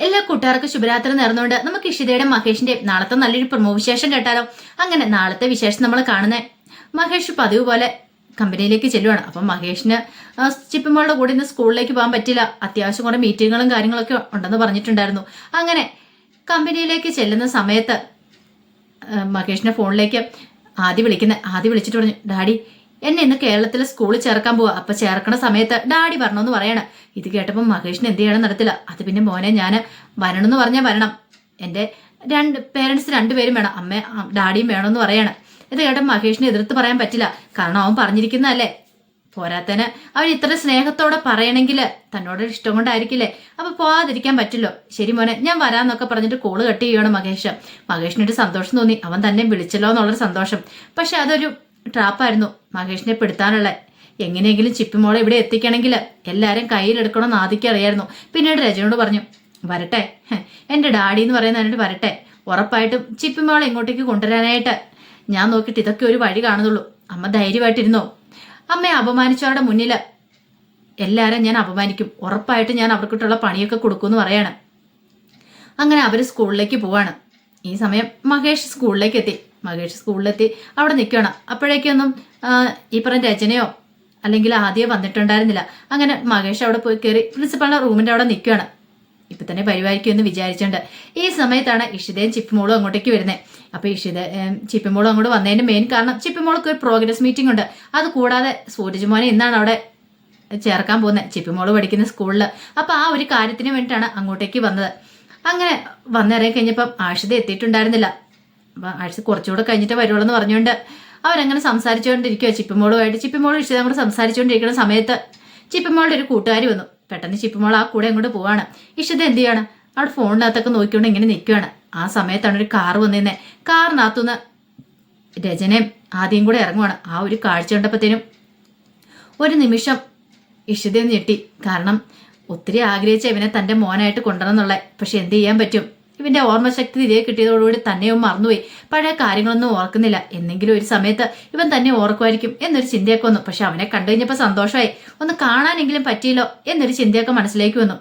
എല്ലാ കൂട്ടുകാർക്കും ശുഭരാത്രി നേർന്നുകൊണ്ട് നമുക്ക് ഇഷിതയുടെ മഹേഷിന്റെ നാളത്തെ നല്ലൊരു പ്രമോ വിശേഷം കേട്ടാലോ? അങ്ങനെ നാളത്തെ വിശേഷം നമ്മൾ കാണുന്നേ. മഹേഷ് പതിവ് പോലെ കമ്പനിയിലേക്ക് ചെല്ലുവാണ്. അപ്പം മഹേഷിന് ചിപ്പിമ്മളുടെ കൂടെ ഇന്ന് സ്കൂളിലേക്ക് പോകാൻ പറ്റില്ല. അത്യാവശ്യം കുറെ മീറ്റിങ്ങുകളും കാര്യങ്ങളൊക്കെ ഉണ്ടെന്ന് പറഞ്ഞിട്ടുണ്ടായിരുന്നു. അങ്ങനെ കമ്പനിയിലേക്ക് ചെല്ലുന്ന സമയത്ത് മഹേഷിന്റെ ഫോണിലേക്ക് ആദ്യം വിളിക്കുന്ന ആദ്യം വിളിച്ചിട്ട് പറഞ്ഞു ഡാഡി എന്നെ ഇന്ന് കേരളത്തിലെ സ്കൂളിൽ ചേർക്കാൻ പോവാ. അപ്പൊ ചേർക്കണ സമയത്ത് ഡാഡി വരണമെന്ന് പറയണം. ഇത് കേട്ടപ്പോൾ മഹേഷിന് എന്ത് ചെയ്യണം നടത്തില്ല. അത് പിന്നെ മോനെ ഞാൻ വരണമെന്ന് പറഞ്ഞാൽ വരണം. എന്റെ രണ്ട് പേരൻസ് രണ്ടുപേരും വേണം. അമ്മ ഡാഡിയും വേണമെന്ന് പറയണം. ഇത് കേട്ട മഹേഷിന് എതിർത്ത് പറയാൻ പറ്റില്ല. കാരണം അവൻ പറഞ്ഞിരിക്കുന്നതല്ലേ? പോരാത്തന് അവൻ ഇത്ര സ്നേഹത്തോടെ പറയണമെങ്കിൽ തന്നോട് ഇഷ്ടം കൊണ്ടായിരിക്കില്ലേ? അപ്പൊ പോവാതിരിക്കാൻ പറ്റില്ലോ. ശരി മോനെ ഞാൻ വരാന്നൊക്കെ പറഞ്ഞിട്ട് കോൾ കട്ട് ചെയ്യണം മഹേഷ്. മഹേഷിനൊരു സന്തോഷം തോന്നി. അവൻ തന്നെ വിളിച്ചല്ലോ എന്നുള്ളൊരു സന്തോഷം. പക്ഷെ അതൊരു ട്രാപ്പായിരുന്നു. മഹേഷിനെ പെടുത്താനുള്ള. എങ്ങനെയെങ്കിലും ചിപ്പിമോളെ ഇവിടെ എത്തിക്കണമെങ്കിൽ എല്ലാവരും കയ്യിലെടുക്കണമെന്ന് ആദ്യം അറിയായിരുന്നു. പിന്നീട് രജനോട് പറഞ്ഞു വരട്ടെ. എന്റെ ഡാഡി എന്ന് പറയുന്നതിനായിട്ട് വരട്ടെ. ഉറപ്പായിട്ടും ചിപ്പിമോളെ ഇങ്ങോട്ടേക്ക് കൊണ്ടുവരാനായിട്ട് ഞാൻ നോക്കിയിട്ട് ഇതൊക്കെ ഒരു വഴി കാണുന്നുള്ളൂ. അമ്മ ധൈര്യമായിട്ടിരുന്നോ? അമ്മയെ അപമാനിച്ചവരുടെ മുന്നിൽ എല്ലാവരും ഞാൻ അപമാനിക്കും. ഉറപ്പായിട്ട് ഞാൻ അവർക്കിട്ടുള്ള പണിയൊക്കെ കൊടുക്കുമെന്ന് പറയാണ്. അങ്ങനെ അവർ സ്കൂളിലേക്ക് പോവാണ്. ഈ സമയം മഹേഷ് സ്കൂളിലേക്ക് എത്തി. മഹേഷ് സ്കൂളിലെത്തി. അവിടെ നിൽക്കണം അപ്പോഴേക്കൊന്നും ഈ പറഞ്ഞ രചനയോ അല്ലെങ്കിൽ ആദ്യം വന്നിട്ടുണ്ടായിരുന്നില്ല. അങ്ങനെ മഹേഷ് അവിടെ പോയി കയറി പ്രിൻസിപ്പാളിന്റെ റൂമിന്റെ അവിടെ നിൽക്കുകയാണ്. ഇപ്പൊ തന്നെ പരിപാലിക്കും എന്ന് വിചാരിച്ചുണ്ട് ഈ സമയത്താണ് ഇഷിതയും ചിപ്പിമോളും അങ്ങോട്ടേക്ക് വരുന്നത് അപ്പൊ ഇഷിത ചിപ്പിമോളും അങ്ങോട്ട് വന്നതിന്റെ മെയിൻ കാരണം ചിപ്പിമോൾക്ക് ഒരു പ്രോഗ്രസ് മീറ്റിംഗ് ഉണ്ട്. അത് കൂടാതെ സൂരജ് മോനെ ഇന്നാണ് അവിടെ ചേർക്കാൻ പോകുന്നത്. ചിപ്പിമോൾ പഠിക്കുന്ന സ്കൂളിൽ അപ്പൊ ആ ഒരു കാര്യത്തിന് വേണ്ടിയിട്ടാണ് അങ്ങോട്ടേക്ക് വന്നത്. അങ്ങനെ വന്നിറങ്ങി കഴിഞ്ഞപ്പം ആഷിത എത്തിയിട്ടുണ്ടായിരുന്നില്ല. അപ്പൊ ആഴ്ച കുറച്ചുകൂടെ കഴിഞ്ഞിട്ട് വരുവുള്ളൂ എന്ന് പറഞ്ഞുകൊണ്ട് അവരങ്ങനെ സംസാരിച്ചുകൊണ്ടിരിക്കുക ചിപ്പിമോളുമായിട്ട് ചിപ്പിമോളും ഇഷ്ടം കൂടെ സംസാരിച്ചുകൊണ്ടിരിക്കുന്ന സമയത്ത് ചിപ്പിമോളുടെ ഒരു കൂട്ടുകാരി വന്നു. പെട്ടെന്ന് ചിപ്പിമോൾ ആ കൂടെ അങ്ങോട്ട് പോവാണ്. ഇഷിത എന്ത് ചെയ്യാണ്? അവിടെ ഫോണിനകത്തൊക്കെ നോക്കിക്കൊണ്ട് ഇങ്ങനെ നിൽക്കുകയാണ് ആ സമയത്താണ് ഒരു കാർ വന്നിരുന്നത് കാറിനകത്തുനിന്ന് രചനയും ആദ്യം കൂടെ ഇറങ്ങുവാണ്. ആ ഒരു കാഴ്ച കണ്ടപ്പോഴത്തേനും ഒരു നിമിഷം ഇഷിത ഞെട്ടി. കാരണം ഒത്തിരി ആഗ്രഹിച്ച ഇവനെ തന്റെ മോനായിട്ട് കൊണ്ടുവരണമെന്നുള്ള പക്ഷെ എന്ത് ചെയ്യാൻ പറ്റും? ഇവന്റെ ഓർമ്മശക്തി തിരികെ കിട്ടിയതോടുകൂടി തന്നെയും മറന്നുപോയി. പഴയ കാര്യങ്ങളൊന്നും ഓർക്കുന്നില്ല. എന്നെങ്കിലും ഒരു സമയത്ത് ഇവൻ തന്നെ ഓർക്കുമായിരിക്കും എന്നൊരു ചിന്തയൊക്കെ വന്നു. പക്ഷെ അവനെ കണ്ടു സന്തോഷമായി. ഒന്ന് കാണാനെങ്കിലും പറ്റിയില്ലോ എന്നൊരു ചിന്തയൊക്കെ മനസ്സിലേക്ക് വന്നു.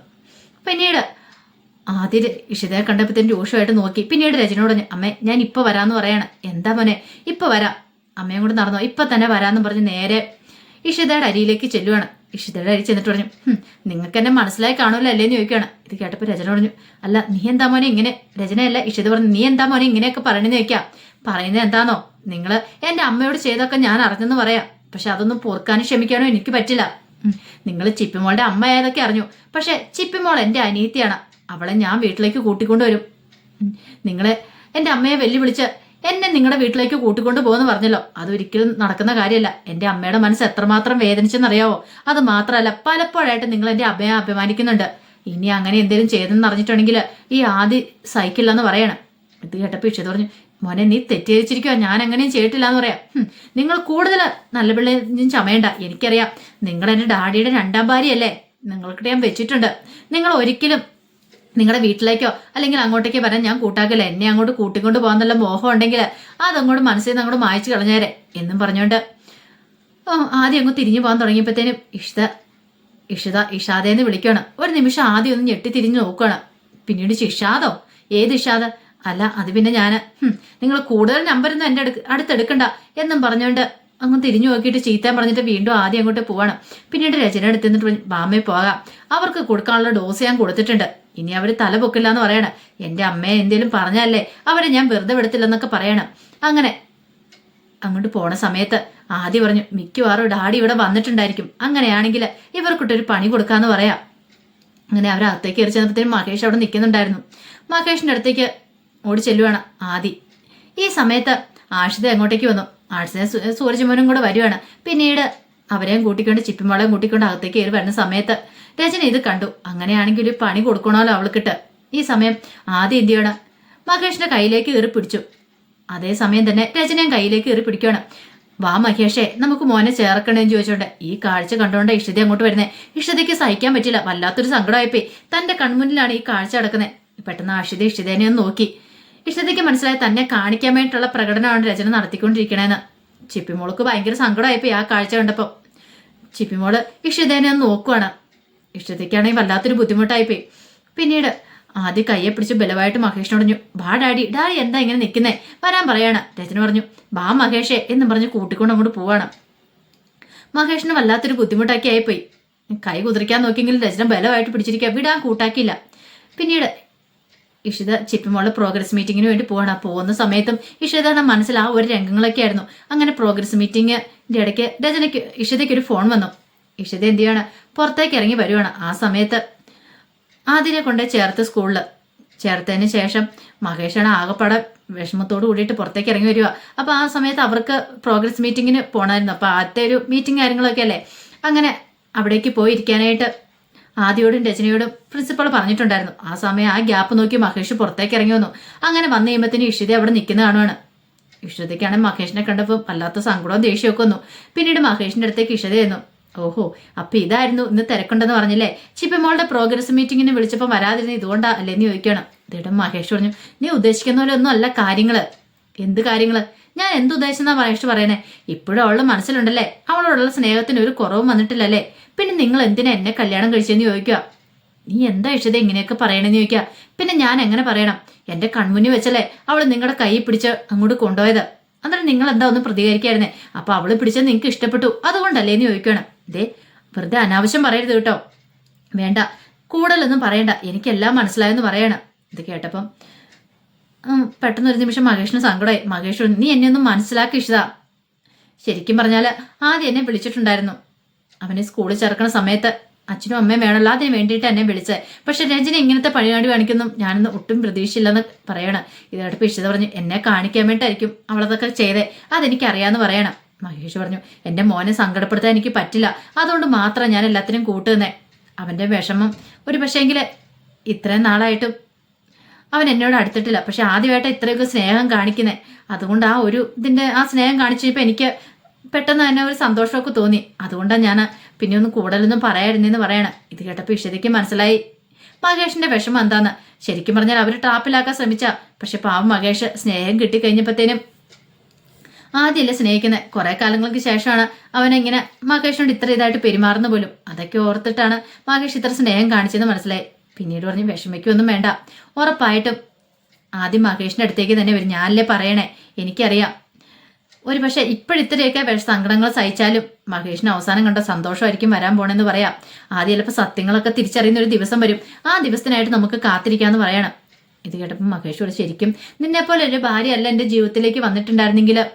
പിന്നീട് ആദ്യം ഇഷിതയെ തന്നെ രൂക്ഷമായിട്ട് നോക്കി. പിന്നീട് രചനയോട് പറഞ്ഞു അമ്മേ ഞാൻ ഇപ്പോൾ വരാന്ന് പറയാണ്. എന്താ മോനെ? ഇപ്പോൾ വരാം. അമ്മയും കൂടെ നടന്നോ ഇപ്പൊ തന്നെ വരാന്ന് പറഞ്ഞ് നേരെ ഇഷിതയുടെ അരിയിലേക്ക് ചെല്ലുവാണ്. ഇഷിതയുടെ അരി ചെന്നിട്ട് പറഞ്ഞു "ഹും, നിങ്ങൾക്ക് എന്നെ മനസ്സിലായി കാണുമല്ലോ അല്ലേന്ന് ചോദിക്കുകയാണ്. ഇത് കേട്ടപ്പോൾ രചന പറഞ്ഞു അല്ല നീ എന്താ മോനെ ഇങ്ങനെ രചനയല്ല ഇഷിത പറഞ്ഞു നീ എന്താ മോനെ ഇങ്ങനെയൊക്കെ പറയണെന്ന് ചോദിക്കാം. പറയുന്നത് എന്താണോ നിങ്ങൾ എന്റെ അമ്മയോട് ചെയ്തൊക്കെ ഞാൻ അറിഞ്ഞെന്ന് പറയാം. പക്ഷെ അതൊന്നും പൊറുക്കാനും ക്ഷമിക്കാനോ എനിക്ക് പറ്റില്ല. നിങ്ങൾ ചിപ്പിമോളുടെ അമ്മയായതൊക്കെ അറിഞ്ഞു. പക്ഷെ ചിപ്പിമോൾ എന്റെ അനിയത്തിയാണ്. അവളെ ഞാൻ വീട്ടിലേക്ക് കൂട്ടിക്കൊണ്ടുവരും നിങ്ങൾ എന്റെ അമ്മയെ വെല്ലുവിളിച്ച് എന്നെ നിങ്ങളുടെ വീട്ടിലേക്ക് കൂട്ടിക്കൊണ്ട് പോകുന്നു പറഞ്ഞല്ലോ. അതൊരിക്കലും നടക്കുന്ന കാര്യമല്ല എന്റെ അമ്മയുടെ മനസ്സ് എത്രമാത്രം വേദനിച്ചെന്നറിയാവോ? അത് മാത്രമല്ല പലപ്പോഴായിട്ട് നിങ്ങൾ എന്റെ അമ്മയെ അഭിമാനിക്കുന്നുണ്ട് ഇനി അങ്ങനെ എന്തെങ്കിലും ചെയ്തെന്ന് അറിഞ്ഞിട്ടുണ്ടെങ്കിൽ ഈ ആദ്യ സഹിക്കില്ലെന്ന് പറയണം. ഇത് കേട്ടപ്പോൾ ഇഷ്ടം പറഞ്ഞു മോനെ നീ തെറ്റിദ്ധരിച്ചിരിക്കുക ഞാൻ അങ്ങനെയും ചെയ്തിട്ടില്ല എന്ന് പറയാം നിങ്ങൾ കൂടുതൽ നല്ല പിള്ളേരും ചമയണ്ട. എനിക്കറിയാം നിങ്ങൾ എന്റെ ഡാഡിയുടെ രണ്ടാം ഭാര്യയല്ലേ? നിങ്ങൾക്കിട്ട് ഞാൻ വെച്ചിട്ടുണ്ട്. നിങ്ങൾ ഒരിക്കലും നിങ്ങളുടെ വീട്ടിലേക്കോ അല്ലെങ്കിൽ അങ്ങോട്ടേക്ക് വരാൻ ഞാൻ കൂട്ടാക്കില്ല? എന്നെ അങ്ങോട്ട് കൂട്ടിക്കൊണ്ട് പോകാന്നുള്ള മോഹം ഉണ്ടെങ്കിൽ അതങ്ങോട്ട് മനസ്സിൽ നിന്ന് അങ്ങോട്ട് മായച്ചു കളഞ്ഞേരെ എന്നും പറഞ്ഞുകൊണ്ട് ആദ്യം അങ്ങ് തിരിഞ്ഞു പോകാൻ തുടങ്ങിയപ്പോഴത്തേനും ഇഷിത ഇഷിത ഇഷാദേന്ന് വിളിക്കണം. ഒരു നിമിഷം ആദ്യം ഒന്ന് ഞെട്ടി തിരിഞ്ഞു നോക്കുകയാണ് പിന്നീട് ഇഷാദോ? ഏത് ഇഷാദ്? അല്ല അത് പിന്നെ ഞാൻ നിങ്ങൾ കൂടുതൽ നമ്പരൊന്നും എന്റെ അടുത്ത് അടുത്തെടുക്കണ്ട എന്നും പറഞ്ഞുകൊണ്ട് അങ്ങ് തിരിഞ്ഞു നോക്കിയിട്ട് ചീത്താൻ പറഞ്ഞിട്ട് വീണ്ടും ആദ്യം അങ്ങോട്ട് പോവാണ്. പിന്നീട് രചന എടുത്ത് നിന്നിട്ട് പറഞ്ഞു, പോകാം. അവർക്ക് കൊടുക്കാനുള്ള ഡോസ് ഞാൻ കൊടുത്തിട്ടുണ്ട്. ഇനി അവർ തല പൊക്കില്ല എന്ന് പറയണം. എന്റെ അമ്മയെ എന്തേലും പറഞ്ഞല്ലേ അവരെ ഞാൻ വെറുതെ വിടത്തില്ലെന്നൊക്കെ പറയണം. അങ്ങനെ അങ്ങോട്ട് പോണ സമയത്ത് ആദ്യം പറഞ്ഞു മിക്കവാറും ഡാഡി ഇവിടെ വന്നിട്ടുണ്ടായിരിക്കും. അങ്ങനെയാണെങ്കിൽ ഇവർക്കിട്ടൊരു പണി കൊടുക്കാന്ന് പറയാം. അങ്ങനെ അവർ അകത്തേക്ക് കയറി ചെന്നപ്പോഴത്തേനും മഹേഷ് അവിടെ നിൽക്കുന്നുണ്ടായിരുന്നു. മഹേഷിന്റെ അടുത്തേക്ക് ഓടി ചെല്ലുവാണ് ആദി. ഈ സമയത്ത് ആഷിത അങ്ങോട്ടേക്ക് വന്നു? ആഷിത സൂരജമോനും കൂടെ വരുവാണ്. പിന്നീട് അവരെയും കൂട്ടിക്കൊണ്ട് ചിപ്പിമോളെയും കൂട്ടിക്കൊണ്ട് അകത്തേക്ക് കയറി വരുന്ന സമയത്ത് രചന ഇത് കണ്ടു. അങ്ങനെയാണെങ്കിൽ ഒരു പണി കൊടുക്കണമല്ലോ അവൾക്കിട്ട്. ഈ സമയം ആദ്യം എന്ത് ചെയ്യണം? മഹേഷിന്റെ കയ്യിലേക്ക് കയറി പിടിച്ചു. അതേസമയം തന്നെ രചനയും കയ്യിലേക്ക് കയറി പിടിക്കുകയാണ്. വാ മഹേഷേ നമുക്ക് മോനെ ചേർക്കണേന്ന് ചോദിച്ചോണ്ട് ഈ കാഴ്ച കണ്ടുകൊണ്ട് ഇഷ്ടത അങ്ങോട്ട് വരുന്നേ. ഇഷ്ടതയ്ക്ക് സഹിക്കാൻ പറ്റില്ല. വല്ലാത്തൊരു സങ്കടമായിപ്പോയി. തന്റെ കൺമുന്നിലാണ് ഈ കാഴ്ച നടക്കുന്നത് പെട്ടെന്ന് അഷിത ഇഷ്ടതേനെ ഒന്ന് നോക്കി. ഇഷ്ടതയ്ക്ക് മനസ്സിലായി തന്നെ കാണിക്കാൻ വേണ്ടിയിട്ടുള്ള പ്രകടനമാണ് രചന നടത്തിക്കൊണ്ടിരിക്കണേന്ന്. ചിപ്പിമോൾക്ക് ഭയങ്കര സങ്കടമായിപ്പോയി ആ കാഴ്ച കണ്ടപ്പോൾ ചിപ്പിമോൾ ഇഷിതേനെ ഒന്ന് നോക്കുവാണ്. ഇഷ്ടത്തേക്കാണെങ്കിൽ വല്ലാത്തൊരു ബുദ്ധിമുട്ടായിപ്പോയി. പിന്നീട് ആദ്യം കയ്യെ പിടിച്ച് ബലമായിട്ട് മഹേഷിനോട് പറഞ്ഞു ബാ ഡാഡി ഡാഡി എന്താ ഇങ്ങനെ നിൽക്കുന്നേ വരാൻ പറയാണ്. രചന പറഞ്ഞു ബാ മഹേഷേ എന്ന് പറഞ്ഞ് കൂട്ടിക്കൊണ്ട് അങ്ങോട്ട് പോവാണ്. മഹേഷിന് വല്ലാത്തൊരു ബുദ്ധിമുട്ടാക്കി ആയിപ്പോയി. കൈ കുതിരിക്കാൻ നോക്കിയെങ്കിലും രചന ബലമായിട്ട് പിടിച്ചിരിക്കുക വിടാൻ കൂട്ടാക്കിയില്ല. പിന്നീട് ഇഷിത ചിപ്പിമോൾ പ്രോഗ്രസ് മീറ്റിങ്ങിന് വേണ്ടി പോവാണ്. പോകുന്ന സമയത്തും ഇഷിതയുടെ മനസ്സിൽ ആ ഒരു രംഗങ്ങളൊക്കെ ആയിരുന്നു. അങ്ങനെ പ്രോഗ്രസ് മീറ്റിംഗിന്റെ ഇടയ്ക്ക് രചനയ്ക്ക് ഇഷിതയ്ക്ക് ഒരു ഫോൺ വന്നു. ഇഷിത എന്ത് ചെയ്യാണ്? പുറത്തേക്ക് ഇറങ്ങി വരുവാണ്. ആ സമയത്ത് ആദിനെ കൊണ്ട് ചേർത്ത് സ്കൂളിൽ ചേർത്തതിന് ശേഷം മഹേഷാണ് ആകപ്പാടെ വിഷമത്തോട് കൂടിയിട്ട് പുറത്തേക്ക് ഇറങ്ങി വരിക അപ്പോൾ ആ സമയത്ത് അവർക്ക് പ്രോഗ്രസ് മീറ്റിങ്ങിന് പോണായിരുന്നു. അപ്പോൾ ആദ്യത്തെ ഒരു മീറ്റിംഗ് കാര്യങ്ങളൊക്കെ അല്ലേ? അങ്ങനെ അവിടേക്ക് പോയിരിക്കാനായിട്ട് ആദ്യയോടും രചനയോടും പ്രിൻസിപ്പൾ പറഞ്ഞിട്ടുണ്ടായിരുന്നു. ആ സമയം ആ ഗ്യാപ്പ് നോക്കി മഹേഷ് പുറത്തേക്ക് ഇറങ്ങി വന്നു. അങ്ങനെ വന്നു കഴിയുമ്പോഴത്തേനും ഇഷിത അവിടെ നിൽക്കുന്ന കാണുവാണ്. ഇഷിതയ്ക്കാണെങ്കിൽ മഹേഷിനെ കണ്ടപ്പോൾ വല്ലാത്ത സങ്കടവും ദേഷ്യമൊക്കെ വന്നു. പിന്നീട് മഹേഷിന്റെ അടുത്തേക്ക് ഇഷിത ചെന്നു. ഓഹോ അപ്പൊ ഇതായിരുന്നു ഇന്ന് തിരക്കുണ്ടെന്ന് പറഞ്ഞില്ലേ? ചിപ്പമോളുടെ പ്രോഗ്രസ് മീറ്റിങ്ങിന് വിളിച്ചപ്പോൾ വരാതിരുന്ന ഇതുകൊണ്ടാ അല്ലേ നീ ചോദിക്കണം ഇതിടം മഹേഷ് പറഞ്ഞു നീ ഉദ്ദേശിക്കുന്ന പോലെ ഒന്നും അല്ല കാര്യങ്ങൾ. എന്ത് കാര്യങ്ങൾ? ഞാൻ എന്ത് പറയിച്ചു പറയുന്നേ? ഇപ്പോഴും അവളുടെ മനസ്സിലുണ്ടല്ലേ? അവളോടുള്ള സ്നേഹത്തിന് ഒരു കുറവും വന്നിട്ടില്ലല്ലേ? പിന്നെ നിങ്ങൾ എന്തിനാ എന്നെ കല്യാണം കഴിച്ചെന്ന് ചോദിക്കുക? നീ എന്താ ഇഷ്ടത ഇങ്ങനെയൊക്കെ പറയണെന്ന് ചോദിക്കുക? പിന്നെ ഞാൻ എങ്ങനെ പറയണം? എന്റെ കൺമുന്നിൽ വെച്ചല്ലേ അവൾ നിങ്ങളുടെ കൈ പിടിച്ച് അങ്ങോട്ട് കൊണ്ടുപോയത്? അന്നേരം നിങ്ങൾ എന്താ ഒന്ന് പ്രതികരിക്കായിരുന്നേ? അപ്പൊ അവൾ പിടിച്ചത് നിങ്ങൾക്ക് ഇഷ്ടപ്പെട്ടു. അതുകൊണ്ടല്ലേ എന്ന് ചോദിക്കണം ദേ വെറുതെ അനാവശ്യം പറയരുത് കേട്ടോ. വേണ്ട. കൂടുതലൊന്നും പറയണ്ട. എനിക്കെല്ലാം മനസ്സിലായെന്ന് പറയണം. ഇത് കേട്ടപ്പം പെട്ടെന്ന് ഒരു നിമിഷം മഹേഷിന് സങ്കടമായി മഹേഷ് നീ എന്നെ ഒന്നും മനസ്സിലാക്കി ഇഷിത. ശരിക്കും പറഞ്ഞാൽ ആദ്യം എന്നെ വിളിച്ചിട്ടുണ്ടായിരുന്നു. അവനെ സ്കൂളിൽ ചേർക്കുന്ന സമയത്ത് അച്ഛനും അമ്മയും വേണമല്ലോ അതിന് വേണ്ടിയിട്ട് എന്നെ വിളിച്ചത് പക്ഷെ രജന ഇങ്ങനത്തെ പണിയാടി കാണിക്കുന്നു ഞാനൊന്നും ഒട്ടും പ്രതീക്ഷയില്ലെന്ന് പറയണം. ഇതോടൊപ്പം ഇഷിത പറഞ്ഞു എന്നെ കാണിക്കാൻ വേണ്ടിയിട്ടായിരിക്കും അവളതൊക്കെ ചെയ്തേ. അതെനിക്കറിയാമെന്ന് പറയണം. മഹേഷ് പറഞ്ഞു എന്റെ മോനെ സങ്കടപ്പെടുത്താൻ എനിക്ക് പറ്റില്ല. അതുകൊണ്ട് മാത്രം ഞാൻ എല്ലാത്തിനും കൂട്ടുന്നേ അവന്റെ വിഷമം ഒരു പക്ഷേങ്കിൽ ഇത്രയും നാളായിട്ടും അവൻ എന്നോട് അടുത്തിട്ടില്ല. പക്ഷെ ആദ്യമായിട്ട് ഇത്രയൊക്കെ സ്നേഹം കാണിക്കുന്നത് അതുകൊണ്ട് ആ ഒരു ഇതിന്റെ ആ സ്നേഹം കാണിച്ചപ്പോൾ എനിക്ക് പെട്ടെന്ന് തന്നെ ഒരു സന്തോഷമൊക്കെ തോന്നി. അതുകൊണ്ടാണ് ഞാൻ പിന്നെ ഒന്നും കൂടുതലൊന്നും പറയാതിരുന്നെന്ന് പറയണം. ഇത് കേട്ടപ്പോൾ ഇഷതയ്ക്ക് മനസ്സിലായി. മഹേഷിന്റെ വിഷമം എന്താന്ന്? ശരിക്കും പറഞ്ഞാൽ അവർ ട്രാപ്പിലാക്കാൻ ശ്രമിച്ച. പക്ഷെ പാവം മഹേഷ് സ്നേഹം കിട്ടിക്കഴിഞ്ഞപ്പോഴത്തേനും ആദ്യമല്ലേ സ്നേഹിക്കുന്നത് കുറെ കാലങ്ങൾക്ക് ശേഷമാണ് അവനെങ്ങനെ മഹേഷിനോട് ഇത്ര ഇതായിട്ട് പെരുമാറുന്ന പോലും. അതൊക്കെ ഓർത്തിട്ടാണ് മഹേഷ് ഇത്ര സ്നേഹം കാണിച്ചെന്ന് മനസ്സിലായി. പിന്നീട് പറഞ്ഞ് വിഷമിക്കൊന്നും വേണ്ട. ഉറപ്പായിട്ടും ആദ്യം മഹേഷിന്റെ അടുത്തേക്ക് തന്നെ വരും. ഞാനല്ലേ പറയണേ? എനിക്കറിയാം. ഒരു പക്ഷേ ഇപ്പോഴിത്രയൊക്കെ സങ്കടങ്ങൾ സഹിച്ചാലും മഹേഷിന് അവസാനം കണ്ട സന്തോഷമായിരിക്കും വരാൻ പോണെന്ന് പറയാം. ആദ്യം ചിലപ്പോൾ സത്യങ്ങളൊക്കെ തിരിച്ചറിയുന്ന ഒരു ദിവസം വരും. ആ ദിവസത്തിനായിട്ട് നമുക്ക് കാത്തിരിക്കാമെന്ന് പറയണം. ഇത് കേട്ടപ്പോൾ മഹേഷ് പറഞ്ഞു ശരിക്കും നിന്നെ പോലെ ഒരു ഭാര്യ അല്ല എന്റെ ജീവിതത്തിലേക്ക് വന്നിട്ടുണ്ടായിരുന്നെങ്കിൽ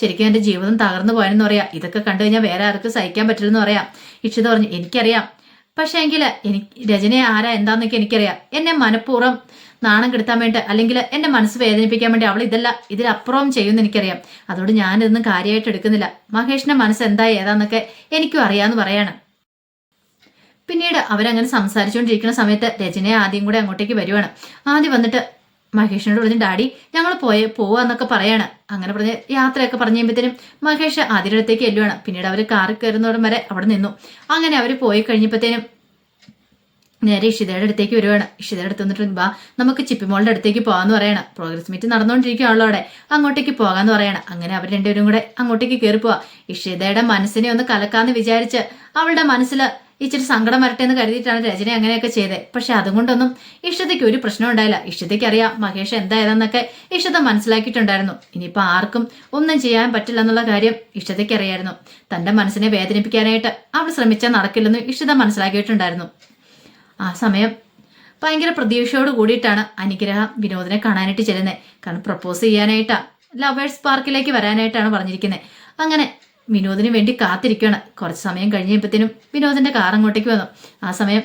ശരിക്കും എന്റെ ജീവിതം തകർന്നു പോയെന്ന് പറയാം. ഇതൊക്കെ കണ്ടു കഴിഞ്ഞാൽ വേറെ ആർക്കും സഹിക്കാൻ പറ്റില്ലെന്ന് പറയാം. ഇക്ഷിത പറഞ്ഞു എനിക്കറിയാം. പക്ഷേ എങ്കിൽ എനിക്ക് രചനയെ ആരാ എന്താന്നൊക്കെ എനിക്കറിയാം. എന്നെ മനഃപൂർവം നാണം കെടുത്താൻ വേണ്ടി അല്ലെങ്കിൽ എന്റെ മനസ്സ് വേദനിപ്പിക്കാൻ വേണ്ടി അവൾ ഇതല്ല ഇതിലപ്പുറവും ചെയ്യുമെന്ന് എനിക്കറിയാം. അതുകൊണ്ട് ഞാനിതൊന്നും കാര്യമായിട്ട് എടുക്കുന്നില്ല. മഹേഷിന്റെ മനസ്സ് എന്താ ഏതാന്നൊക്കെ എനിക്കും അറിയാന്ന് പറയാണ്. പിന്നീട് അവരങ്ങനെ സംസാരിച്ചുകൊണ്ടിരിക്കുന്ന സമയത്ത് രചനയെ ആദ്യം കൂടെ അങ്ങോട്ടേക്ക് വരുവാണ്. ആദ്യം വന്നിട്ട് മഹേഷിനോട് പറഞ്ഞു ഡാഡി ഞങ്ങൾ പോയ പോവാന്നൊക്കെ പറയാണ്. അങ്ങനെ പറഞ്ഞ് യാത്രയൊക്കെ പറഞ്ഞു കഴിയുമ്പോഴത്തേനും മഹേഷ് അടുത്തേക്ക് എല്ലുവാണ് പിന്നീട് അവർ കാറിൽ കയറുന്നോടം വരെ അവിടെ നിന്നു. അങ്ങനെ അവർ പോയി കഴിഞ്ഞപ്പോഴത്തേനും നേരെ ഇഷിതയുടെ അടുത്തേക്ക് വരുവാണ്. ഇഷിതയുടെ അടുത്ത് വന്നിട്ട് ബാ നമുക്ക് ചിപ്പിമോളുടെ അടുത്തേക്ക് പോകാന്ന് പറയണം. പ്രോഗ്രസ് മീറ്റ് നടന്നുകൊണ്ടിരിക്കുകയാണല്ലോ അവിടെ. അങ്ങോട്ടേക്ക് പോകാന്ന് പറയണം. അങ്ങനെ അവർ രണ്ടുപേരും കൂടെ അങ്ങോട്ടേക്ക് കയറി പോവാ ഇഷിതയുടെ മനസ്സിനെ ഒന്ന് കലക്കാന്ന് വിചാരിച്ച് അവളുടെ മനസ്സിൽ ഇച്ചിരി സങ്കടം വരട്ടെ എന്ന് കരുതിയിട്ടാണ് രചന അങ്ങനെയൊക്കെ ചെയ്തത് പക്ഷെ അതുകൊണ്ടൊന്നും ഇഷ്ടതയ്ക്ക് ഒരു പ്രശ്നം ഉണ്ടായില്ല. ഇഷ്ടതയ്ക്ക് അറിയാം മഹേഷ് എന്തായതെന്നൊക്കെ ഇഷ്ടത മനസ്സിലാക്കിയിട്ടുണ്ടായിരുന്നു. ഇനിയിപ്പോൾ ആർക്കും ഒന്നും ചെയ്യാൻ പറ്റില്ല എന്നുള്ള കാര്യം ഇഷ്ടതയ്ക്ക് അറിയായിരുന്നു തന്റെ മനസ്സിനെ വേദനിപ്പിക്കാനായിട്ട് അവൾ ശ്രമിച്ചാൽ നടക്കില്ലെന്ന് ഇഷ്ടത മനസ്സിലാക്കിയിട്ടുണ്ടായിരുന്നു. ആ സമയം ഭയങ്കര പ്രതീക്ഷയോട് കൂടിയിട്ടാണ് അനുഗ്രഹ വിനോദിനെ കാണാനായിട്ട് ചെല്ലുന്നത് കാരണം പ്രപ്പോസ് ചെയ്യാനായിട്ടാ ലവേഴ്സ് പാർക്കിലേക്ക് വരാനായിട്ടാണ് പറഞ്ഞിരിക്കുന്നത് അങ്ങനെ വിനോദിന് വേണ്ടി കാത്തിരിക്കുകയാണ്. കുറച്ച് സമയം കഴിഞ്ഞപ്പോഴത്തേനും വിനോദിന്റെ കാർ അങ്ങോട്ടേക്ക് വന്നു. ആ സമയം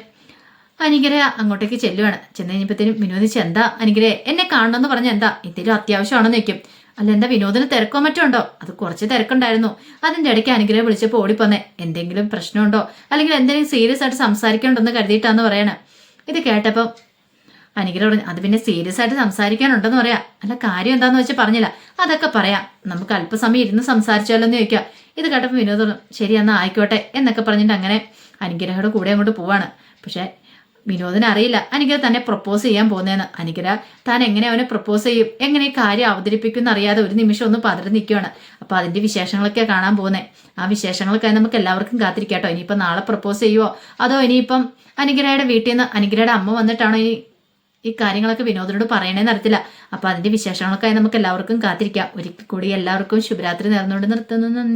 അനുഗ്രഹ അങ്ങോട്ടേക്ക് ചെല്ലുവാണ്. ചെന്ന് കഴിഞ്ഞപ്പോഴത്തേനും വിനോദിച്ച് എന്താ അനുഗ്രഹ എന്നെ കാണണമെന്ന് പറഞ്ഞ എന്താ? എന്തെങ്കിലും അത്യാവശ്യമാണെന്ന് വെക്കും അല്ല എന്താ വിനോദിന് തിരക്കോ മറ്റോ ഉണ്ടോ? അത് കുറച്ച് തിരക്കുണ്ടായിരുന്നു. അതിന്റെ ഇടയ്ക്ക് അനുഗ്രഹം വിളിച്ചപ്പോൾ ഓടിപ്പോന്നെ. എന്തെങ്കിലും പ്രശ്നമുണ്ടോ? അല്ലെങ്കിൽ എന്തെങ്കിലും സീരിയസ് ആയിട്ട് സംസാരിക്കണ്ടെന്ന് കരുതിയിട്ടാന്ന് പറയണേ. ഇത് കേട്ടപ്പം അനുഗ്രഹം പറഞ്ഞു അത് പിന്നെ സീരിയസ് ആയിട്ട് സംസാരിക്കാനുണ്ടെന്ന് പറയാം. അല്ല കാര്യം എന്താന്ന് വെച്ചാൽ പറഞ്ഞില്ല. അതൊക്കെ പറയാം. നമുക്ക് അല്പസമയം ഇരുന്ന് സംസാരിച്ചാലോന്ന് ചോദിക്കാം. ഇത് കേട്ടപ്പോൾ വിനോദ് ശരി എന്നാൽ ആയിക്കോട്ടെ എന്നൊക്കെ പറഞ്ഞിട്ട് അങ്ങനെ അനുഗ്രഹയുടെ കൂടെ അങ്ങോട്ട് പോവാണ്. പക്ഷേ വിനോദിന് അറിയില്ല അനുഗ്രഹ തന്നെ പ്രപ്പോസ് ചെയ്യാൻ പോകുന്നതെന്ന് അനുഗ്രഹ താൻ എങ്ങനെ അവനെ പ്രപ്പോസ് ചെയ്യും? എങ്ങനെ കാര്യം അവതരിപ്പിക്കും അറിയാതെ ഒരു നിമിഷം ഒന്ന് പതറി നിൽക്കുകയാണ് അപ്പോൾ അതിന്റെ വിശേഷങ്ങളൊക്കെ കാണാൻ പോകുന്നത് ആ വിശേഷങ്ങൾക്കായി നമുക്ക് എല്ലാവർക്കും കാത്തിരിക്കാട്ടോ ഇനിയിപ്പം നാളെ പ്രപ്പോസ് ചെയ്യുമോ അതോ ഇനിയിപ്പം അനുഗ്രഹയുടെ വീട്ടിൽ നിന്ന് അനുഗ്രഹയുടെ അമ്മ വന്നിട്ടാണോ ഈ ഈ കാര്യങ്ങളൊക്കെ വിനോദിനോട് പറയണേ അറിയത്തില്ല. അപ്പോൾ അതിന്റെ വിശേഷങ്ങളൊക്കെ നമുക്ക് എല്ലാവർക്കും കാത്തിരിക്കാം. ഒരിക്കൽ കൂടി എല്ലാവർക്കും ശുഭരാത്രി നേർന്നുകൊണ്ട് നിർത്തുന്നു. നന്ദി.